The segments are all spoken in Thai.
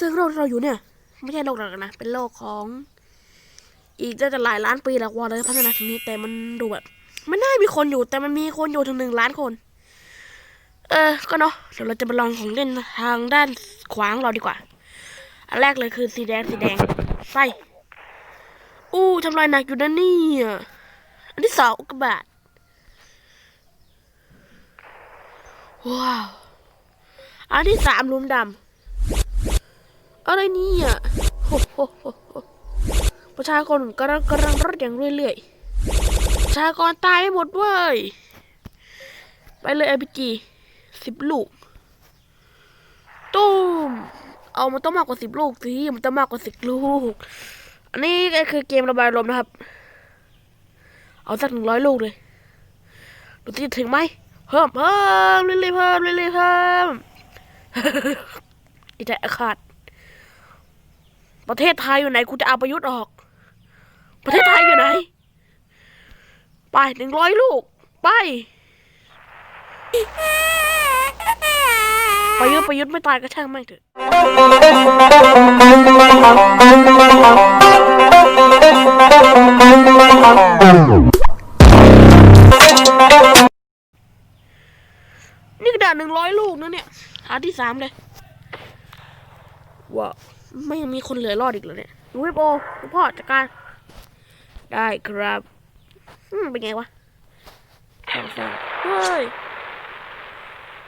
ซึ่งโลกที่เราอยู่เนี่ย ไม่ใช่โลกหลักนะ เป็นโลกของ อีกจะหลายล้านปีแล้วว่าเลยพัฒนาทีนี้แต่มันดูแบบไม่น่ามีคนอยู่แต่มันมีคนอยู่ถึงหนึ่งล้านคน เออ ก็เนาะเดี๋ยวเราจะมาลองของเล่นทางด้านขวางเราดีกว่า อันแรกเลยคือสีแดงสีแดงไฟอู้ทำลายหนักอยู่นะนี่อันที่สองอุกกาบาตว้าว อันที่สามลุมดำ อะไรเนี่ยโอ้โหโหโหประชากรกำลังกำลังลดอย่างเรื่อยๆประชากรตายไม่หมดเว้ย ไปเลยไอพีจีสิบลูกตุ้มเอามันต้องมากกว่าสิบลูกสิมันต้องมากกว่าสิบลูก อันนี้ก็คือเกมระบายลมนะครับ เอาสักหนึ่งร้อยลูกเลยดูที่จะถึงไหมเพิ่มเพิ่มเรื่อยๆเพิ่มเรื่อยๆเพิ่มอีใจอาขาด ประเทศไทยอยู่ไหนกูจะเอาประยุทธ์ออก ประเทศไทยอยู่ไหน ไปหนึ่งร้อยลูก ไป ประยุทธ์ประยุทธ์ไม่ตายก็ช่างแม่งเถอะนี่กระดาษหนึ่งร้อยลูกนะเนี่ย หาที่สามเลยว้าว ไม่ยังมีคนเหลือรอดอีกเหรอเนี่ยดูเวบโอดูพ่อจัดการ ได้ครับอืมเป็นไงวะสองสามเฮ้ย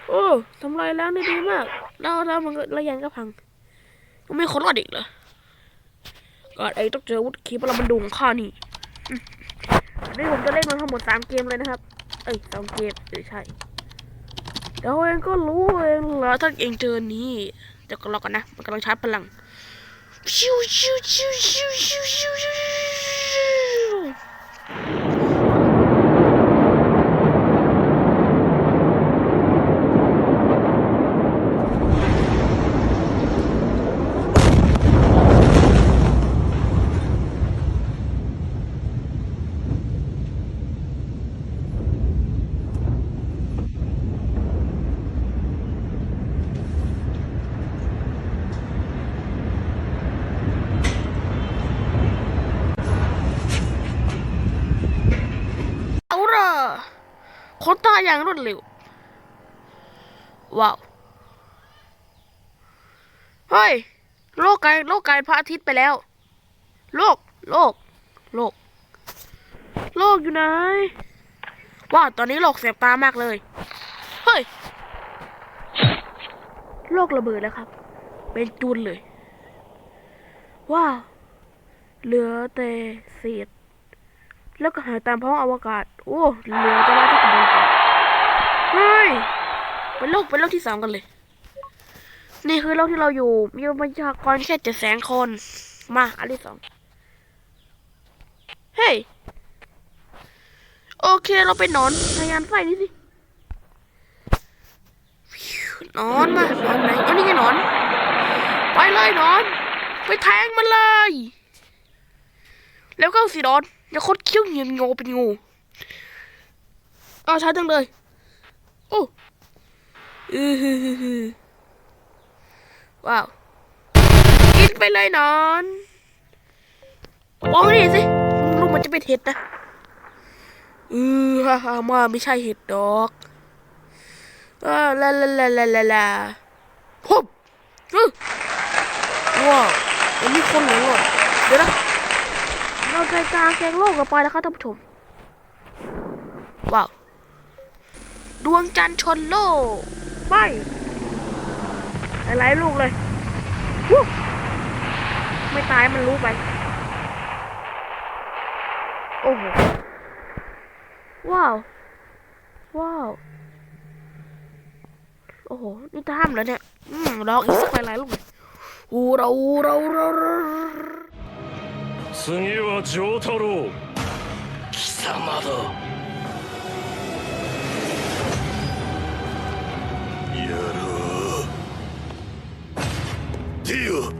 โอ้ทำลายแล้วนี่ดีมาก แล้วแล้วมันก็ระยันก็พังยังไม่คนรอดอีกเหรอก่อนไอ้ต้องเจออาวุธคีปรมันดุของข้านี่อืมอันนี่ผมจะเล่นมันทั้งหมดสามเกมเลยนะครับ เอ้ยสองเกมเออใช่เดี๋ยวเองก็รู้เองเหรอถ้าเองเจอนี้ เดี๋ยวก็รอกันนะ มันกำลังชาร์จพลังชิวชิวชิวชิวชิวชิวชิว เอาละคตายอย่างรวดเร็ว ว้าว เฮ้ย โลกไกลโลกไกลพระอาทิตย์ไปแล้ว โลก โลก โลก โลกอยู่ไหนว้าวตอนนี้โลกเสียบตามากเลย เฮ้ย โลกระเบิดแล้วครับ เป็นจุนเลย ว้าว เหลือแต่เศษ แล้วก็หายตามท้องอวกาศ โอ้เหลือแต่ว่าที่กำลังตกเฮ้ยเป็นโลกเป็นโลกที่สามกันเลย นี่คือโลกที่เราอยู่ มีประชากรแค่เจ็ดแสนคน มาอันที่สองเฮ้ยโอเคเราไปนอนพยายามไฟนี่สินอนมานอนไหนอันนี้ไงนอน ไปเลยนอน ไปแทงมันเลย แล้วก็สีนอน อย่าคดเขี้ยวเหียนโงเป็นงูเอาช้าจังเลย โอ้อว้าว กินไปเลยนอนมองนี่สิ ลูกมันจะเป็นเห็ดนะอือฮ่าฮ่ามาไม่ใช่เห็ดดอกอ่าลาลาลาลาลาลาปุ๊บอือว้าวมันมีคนเหลือหลอเดี๋ยวนะ เราใจกลางแกงโลกกันไปแล้วครับท่านผู้ชม ว้าว ดวงจันทร์ชนโลกไปหลายๆลูกเลยวู้ไม่ตายมันรู้ไป โอ้โห ว้าว ว้าว โอ้โห นี่ท่ามแล้วเนี่ย อืมลองอีกสักหลายๆลูกเลยอูเราอูเราอูเราอูเรา 次は丈太郎。貴様だ。やろう。ディオ。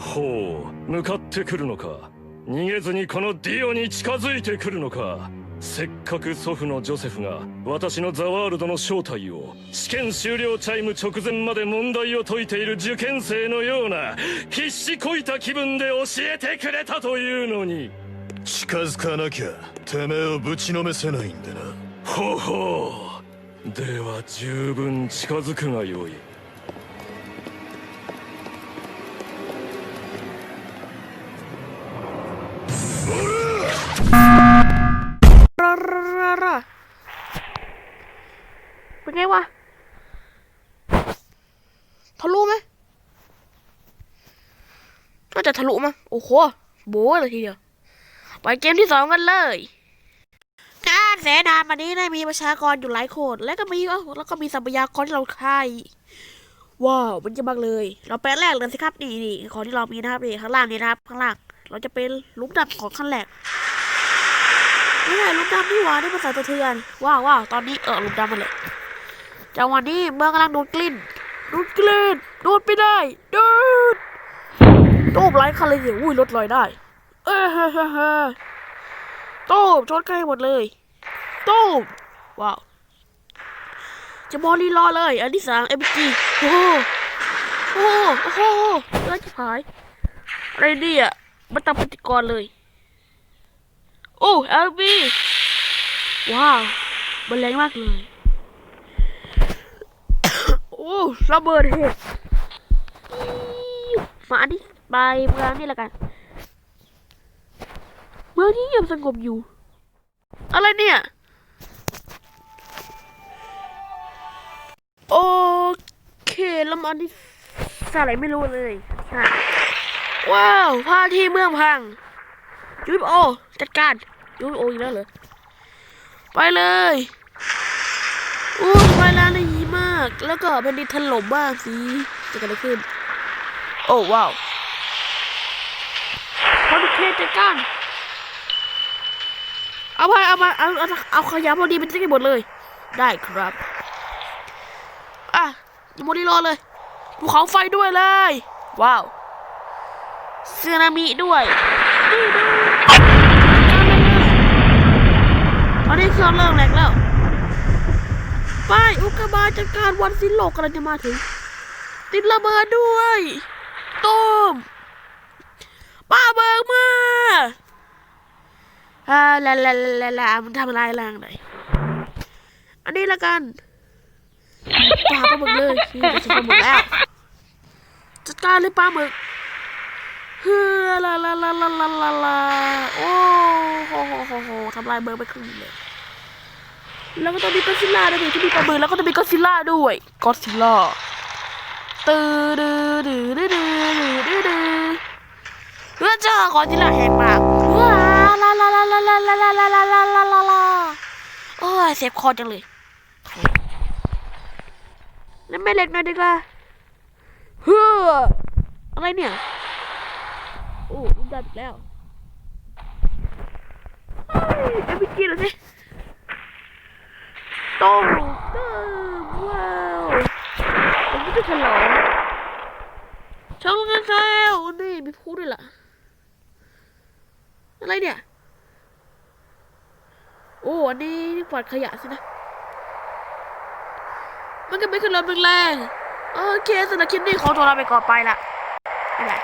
ほう向かってくるのか。逃げずにこのディオに近づいてくるのか。せっかく祖父のジョセフが私のザワールドの正体を試験終了チャイム直前まで問題を解いている受験生のような必死こいた気分で教えてくれたというのに。近づかなきゃてめえをぶちのめせないんでな。ほほう。では十分近づくがよい ราราเป็นไงวะทะลุไหมน่าจะทะลุมั้งโอ้โหโบ้เลยทีเดียว ไปเกมที่สองกันเลยงานเสนาวันนี้ได้มีประชากรอยู่หลายคนแล้วก็มีแล้วก็มีทรัพยากรที่เราใช้ว้าวมันจะมากเลย เราไปแรกเลยสิครับนี่นี่ของที่เรามีนะครับนี่ข้างล่างนี่นะครับข้างล่างเราจะเป็นลุมดำของขั้นแรก ไม่ใช่หลุมดำนี่หว่านี่ภาษาสะเทือน ว้าวว้าวตอนนี้เออลุมดำมาเลยจังหวะนี้เมืองกำลังโดนกลิ่นโดนกลิ่นโดนไม่ได้โดนตูบไร้คันเลยเดี๋ยวอุ้ยรถลอยได้ เออเฮ้เฮ้เฮ้ตูบชนใกล้หมดเลยตูบว้าวจะบอลลีรอเลย อันที่สามเอ็มจีโอ้โหโอ้โหโอ้โหแล้วจะหายอะไรเนี่ยมันตามปฏิกรเลย อ้เอลบีว้าวมันแรงมากเลย โอ้ระเบิดเหตุมาอันที่ไปเมืองนี่ละกัน เมืองที่เงียบสงบอยู่ อะไรเนี่ย โอเคแล้วมาอันที่อะไรไม่รู้เลยว้าวพาที่เมืองพังยูโอจัดการ ยูโออีกแล้วเหรอ ไปเลยอู้ไปแล้วนะยีมาก แล้วก็แผ่นดินถล่มบ้างสิจะเกิดอะไรขึ้น โอ้ว้าวพอดีเคจัดการเอาไปเอาไปเอาเอาเอาขยะพอดีเป็นที่หมดเลย ได้ครับ อะอยังโมดีรอเลยภูเขาไฟด้วยเลย ว้าวสึนามิด้วยนี่ดู ต อนเรื่องเริ่มแหลกแล้วไปอุกกาบาตจัดการวันสิ้นโลกกำลังจะมาถึง ติดระเบิดด้วยตูมป้าเบิกมาอ่าลาลาลาลามันทำอะไรแรงหน่อยอันนี้ละกันปลาปลาหมึกเลยนี่จะปลาหมึกแล้วจัดการเลยปลาหมึกเฮ้อลาลาลาลาลาลาลาโอ้โหโหโหโหทำลายเบอร์ไปครึ่งเลย แล้วก็ต้องมีก็ซิลล่าด้วยที่มีปลาหมึกแล้วก็ต้องมีก็ซิลล่าด้วยก็ซิลล่าตื้อดื้อดื้อดื้อดื้อดื้อดื้อเพื่อเจอก็ซิลล่าแหกปากว้าลาลาลาลาลาลาลาลาลาลาลาลาลาโอ้ยเสียบคอจังเลยแล้วไม่เล็กหน่อยดีกว่าเฮ้ออะไรเนี่ยโอ้ลูกดาบอีกแล้วเฮ้ยเอ็มพีจีหน่อยสิ ต้มว้าวผมก็จะฉลองฉลองกันแล้วนี่มีพูดด้วยล่ะ อะไรเนี่ย โอ้อันนี้กวาดขยะสินะ มันก็ไม่ขึ้นรถแรงโอเคสำหรับคลิปนี้ขอตัวลาไปก่อนไปละบ๊ายบาย